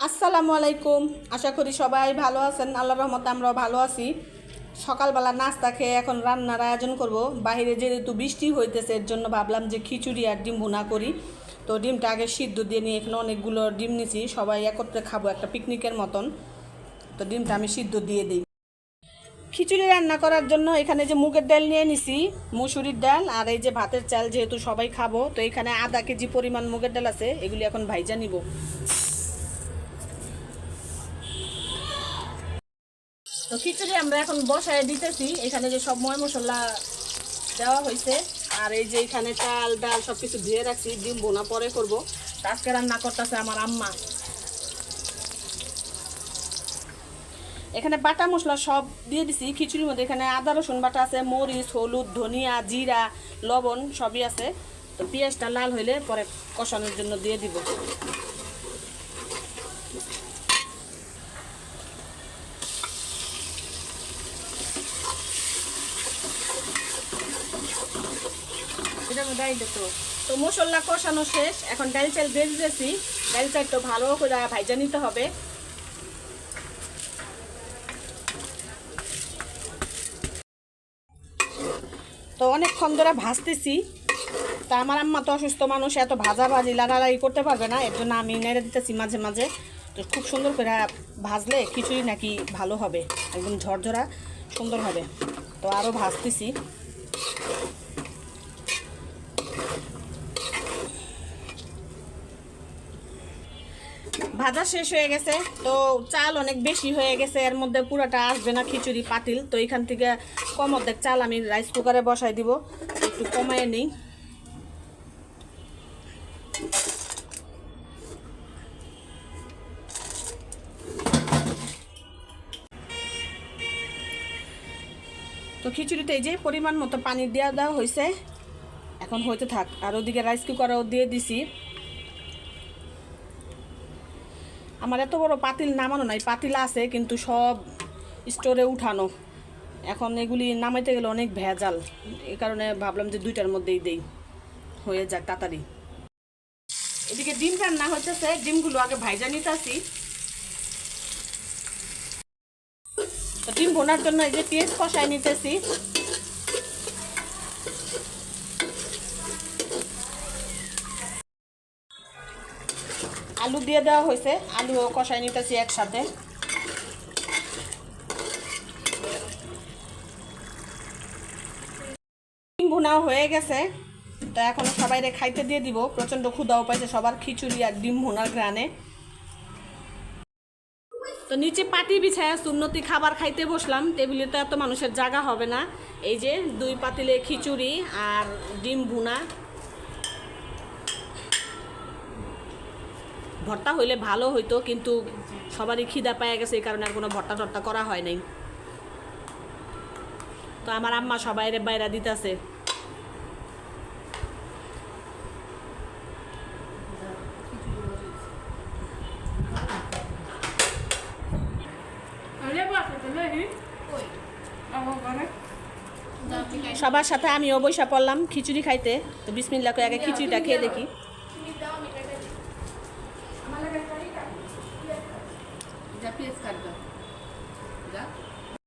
আসসালামু আলাইকুম। আশা করি সবাই ভালো আছেন। আল্লাহ রহমতে আমরাও ভালো আছি। সকালবেলা নাস্তা খেয়ে এখন রান্নার আয়োজন করব। বাইরে যেহেতু বৃষ্টি হইতেছে, এর জন্য ভাবলাম যে খিচুড়ি আর ডিম ভুনা করি। তো ডিমটা আগে সিদ্ধ দিয়ে নিয়ে এখানে অনেকগুলো ডিম নিছি। সবাই একত্রে খাব একটা পিকনিকের মতন। তো ডিমটা আমি সিদ্ধ দিয়ে দিই। খিচুড়ি রান্না করার জন্য এখানে যে মুগের ডাল নিয়ে নিছি, মুসুরির ডাল আর এই যে ভাতের চাল যেহেতু সবাই খাব, তো এখানে আধা কেজি পরিমাণ মুগের ডাল আছে, এগুলি এখন ভাইজা নিব। তো খিচুড়ি আমরা এখন বসায় দিতেছি। এখানে যে সব ময় মশলা দেওয়া হয়েছে, আর এই যে এখানে চাল, ডাল সব কিছু ধুয়ে রাখছি, ডিম বোনা পরে করব। আজকে রান্না করতেছে আমার আম্মা। এখানে বাটা মশলা সব দিয়ে দিছি, খিচুড়ির মধ্যে এখানে আদা, রসুন বাটা আছে, মরিচ, হলুদ, ধনিয়া, জিরা, লবণ সবই আছে। তো পেঁয়াজটা লাল হইলে পরে কষানোর জন্য দিয়ে দিব। আমি ডাইল তো। তো মশলা কষানো শেষ। এখন ডাল চাল দিতেছি ডাল চাল তো ভালো করে ভাইজা নিতে হবে। তো অনেকক্ষণ ধরে ভাজতেছি। তা আমার আম্মা তো অসুস্থ মানুষ, এত ভাজা ভাজি লাড়ালাড়ি করতে পারবে না। এর জন্য আমি নেড়ে দিতেছি মাঝে মাঝে। তো খুব সুন্দর করে ভাজলে খিচুড়ি নাকি ভালো হবে, একদম ঝরঝরা সুন্দর হবে। তো আরও ভাজতেছি। ভাজা শেষ হয়ে গেছে, তো চাল অনেক বেশি হয়ে গেছে, এর মধ্যে পুরাটা আসবে না খিচুড়ি পাতিল, তো এখান থেকে কম অর্ধেক চাল আমি রাইস কুকারে বসাই দিব, একটু কমায় নিই। তো খিচুড়িতে এই যে পরিমাণ মতো পানি দেওয়া দেওয়া হয়েছে, এখন হইতে থাক, আর ওদিকে রাইস কুকারও দিয়ে দিছি। আমার এত বড় পাতিল নামানো নাই, পাতিল আছে কিন্তু সব স্টোরে উঠানো। এখন এগুলি নামাইতে গেলে অনেক ভেজাল। এ কারণে ভাবলাম যে দুইটার মধ্যেই দেই। হয়ে যাক তাড়াতাড়ি। এদিকে ডিম রান্না হইতেছে, ডিমগুলো আগে ভাইজা নিতেছি। ডিম বোনার জন্য এই যে পেঁয়াজ কষায় নিতেছি। আলু দিয়ে দেওয়া হয়েছে। আলুও কষাই নিতেছি একসাথে। ভুনাও হয়ে গেছে। তো এখন সবাইরে খাইতে দিয়ে দিব। প্রচণ্ড ক্ষুদাও পাইছে সবার খিচুড়ি আর ডিম ভুনার গ্রানে তো নিচে পাটি বিছায় সুন্নতি খাবার খাইতে বসলাম। টেবিলে তো এত মানুষের জায়গা হবে না। এই যে দুই পাতিলে খিচুড়ি আর ডিম ভুনা ভর্তা হইলে ভালো হইতো, কিন্তু সবারই খিদা পায় গেছে, এই কারণে আর কোনো ভর্তা টর্তা করা হয় নাই। তো আমার আম্মা সবাই বাইরা দিতেছে। সবার সাথে আমি অবৈশা পড়লাম খিচুড়ি খাইতে। তো বিসমিল্লা করে আগে খিচুড়িটা খেয়ে দেখি। капец как. Да?